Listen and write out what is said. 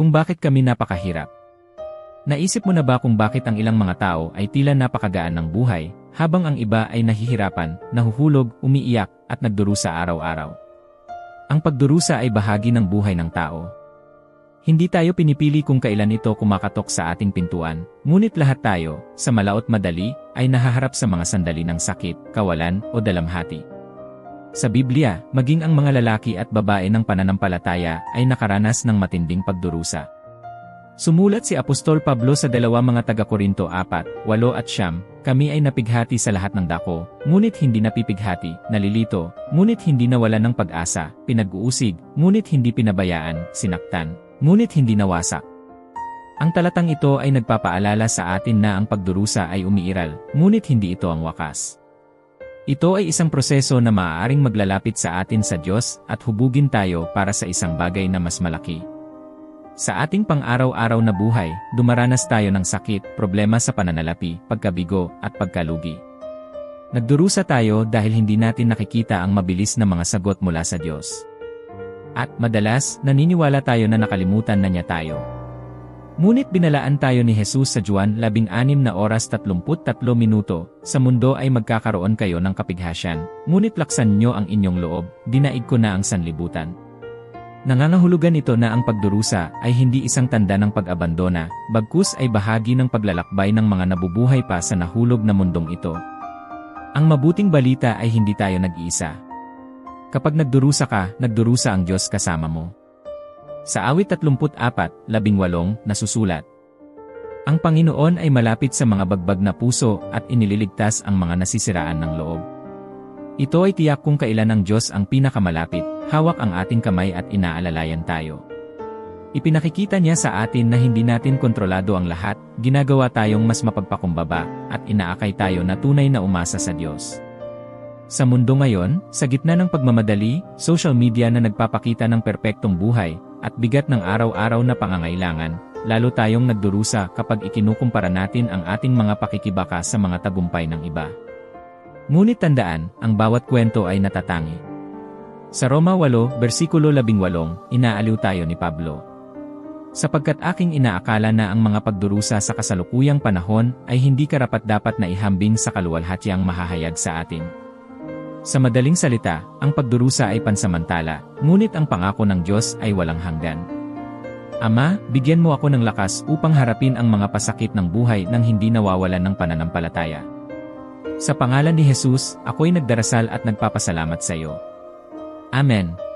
kung bakit kami napakahirap. Naisip mo na ba kung bakit ang ilang mga tao ay tila napakagaan ng buhay, habang ang iba ay nahihirapan, nahuhulog, umiiyak, at nagdurusa araw-araw? Ang pagdurusa ay bahagi ng buhay ng tao. Hindi tayo pinipili kung kailan ito kumakatok sa ating pintuan, ngunit lahat tayo, sa malaot madali, ay nahaharap sa mga sandali ng sakit, kawalan, o dalamhati. Sa Biblia, maging ang mga lalaki at babae ng pananampalataya ay nakaranas ng matinding pagdurusa. Sumulat si Apostol Pablo sa dalawa mga taga-Korinto 4, 8 at siyam, kami ay napighati sa lahat ng dako, ngunit hindi napipighati, nalilito, ngunit hindi nawalan ng pag-asa, pinag-uusig, ngunit hindi pinabayaan, sinaktan, ngunit hindi nawasak. Ang talatang ito ay nagpapaalala sa atin na ang pagdurusa ay umiiral, ngunit hindi ito ang wakas. Ito ay isang proseso na maaaring maglalapit sa atin sa Diyos at hubugin tayo para sa isang bagay na mas malaki. Sa ating pang-araw-araw na buhay, dumaranas tayo ng sakit, problema sa pananalapi, pagkabigo, at pagkalugi. Nagdurusa tayo dahil hindi natin nakikita ang mabilis na mga sagot mula sa Diyos. At madalas, naniniwala tayo na nakalimutan na niya tayo. Ngunit binalaan tayo ni Jesus sa Juan 16 na oras 33 minuto, sa mundo ay magkakaroon kayo ng kapighasyan, ngunit laksan nyo ang inyong loob, dinaig ko na ang sanlibutan. Nangangahulugan ito na ang pagdurusa ay hindi isang tanda ng pag-abandona, bagkus ay bahagi ng paglalakbay ng mga nabubuhay pa sa nahulog na mundong ito. Ang mabuting balita ay hindi tayo nag-iisa. Kapag nagdurusa ka, nagdurusa ang Diyos kasama mo. Sa awit 34, 18, nasusulat. Ang Panginoon ay malapit sa mga bagbag na puso at inililigtas ang mga nasisiraan ng loob. Ito ay tiyak kung kailan ang Diyos ang pinakamalapit, hawak ang ating kamay at inaalalayan tayo. Ipinakikita niya sa atin na hindi natin kontrolado ang lahat, ginagawa tayong mas mapagpakumbaba, at inaakay tayo na tunay na umasa sa Diyos. Sa mundo ngayon, sa gitna ng pagmamadali, social media na nagpapakita ng perpektong buhay, at bigat ng araw-araw na pangangailangan, lalo tayong nagdurusa kapag ikinukumpara natin ang ating mga pakikibaka sa mga tagumpay ng iba. Ngunit tandaan, ang bawat kwento ay natatangi. Sa Roma 8, versikulo 18, inaaliw tayo ni Pablo. Sapagkat aking inaakala na ang mga pagdurusa sa kasalukuyang panahon ay hindi karapat-dapat na ihambing sa kaluwalhatyang mahahayag sa atin. Sa madaling salita, ang pagdurusa ay pansamantala, ngunit ang pangako ng Diyos ay walang hanggan. Ama, bigyan mo ako ng lakas upang harapin ang mga pasakit ng buhay nang hindi nawawalan ng pananampalataya. Sa pangalan ni Jesus, ako'y nagdarasal at nagpapasalamat sa iyo. Amen.